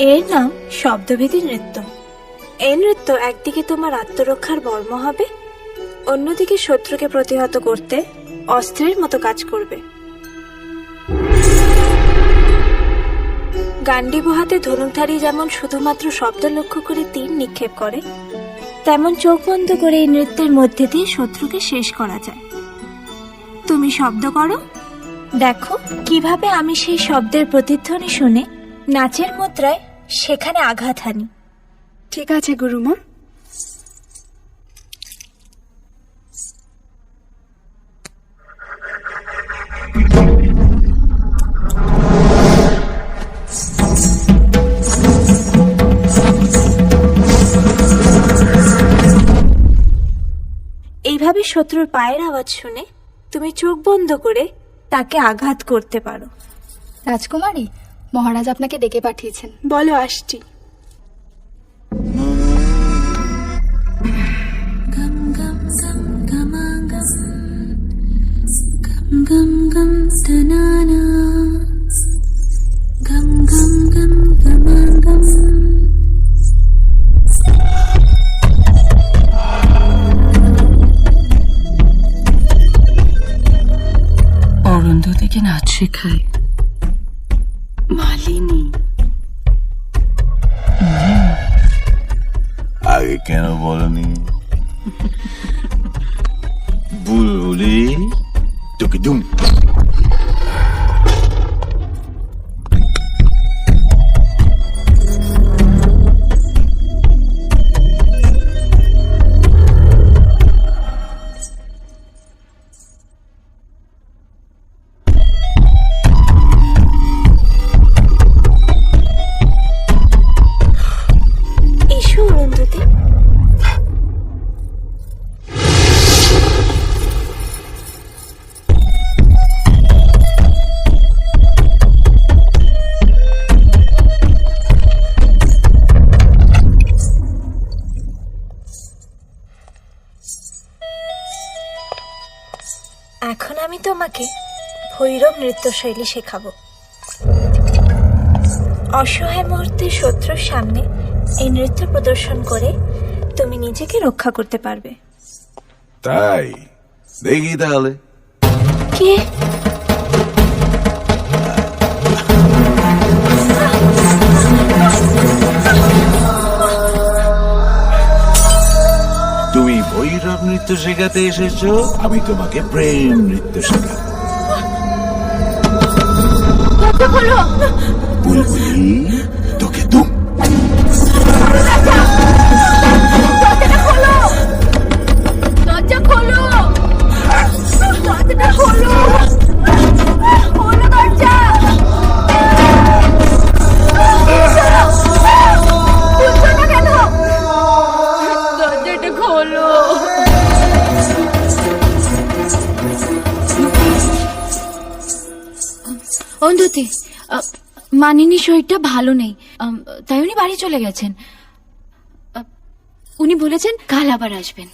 এর নাম শব্দভেদী নৃত্য। এই নৃত্য একদিকে তোমার আত্মরক্ষার বর্ম হবে, অন্যদিকে শত্রুকে প্রতিহত করতে অস্ত্রের মতো কাজ করবে। গান্ডি হাতে ধনুকধারী যেমন শুধুমাত্র শব্দ লক্ষ্য করে তীর নিক্ষেপ করে, তেমন চোখ বন্ধ করে এই নৃত্যের মধ্যে দিয়ে শত্রুকে শেষ করা যায়। তুমি শব্দ করো। দেখো, কীভাবে আমি সেই শব্দের প্রতিধ্বনি শুনে নাচের মুদ্রায় সেখানে আঘাত হানি। ঠিক আছে গুরুমা। এইভাবে শত্রুর পায়ের আওয়াজ শুনে তুমি চোখ বন্ধ করে তাকে আঘাত করতে পারো। রাজকুমারী মহারাজ আপনাকে ডেকে পাঠিয়েছেন। বলো আসছি। gum gum tanana gum gum gum gum gum অরুন্ধতিকে নাচ শেখায়। মালিনী আগে কেন বলনি? বুলবুলি তোকে দুম। এখন আমি তোমাকে ভৈরব নৃত্যশৈলী শেখাবো। অসহায় মুহূর্তে শত্রুর সামনে এই নৃত্য প্রদর্শন করে তুমি নিজেকে রক্ষা করতে পারবে। তাই? দেখি তাহলে। কে? ভৈরব নৃত্য শেখাতে এসেছ? আমি তোমাকে প্রেম নৃত্য শেখাবো। বুলবুলি অন্ধতি মানিনি শরীরটা ভালো নেই। তাই উনি বাড়ি চলে গেছেন। উনি বলেছেন কাল আবার আসবেন।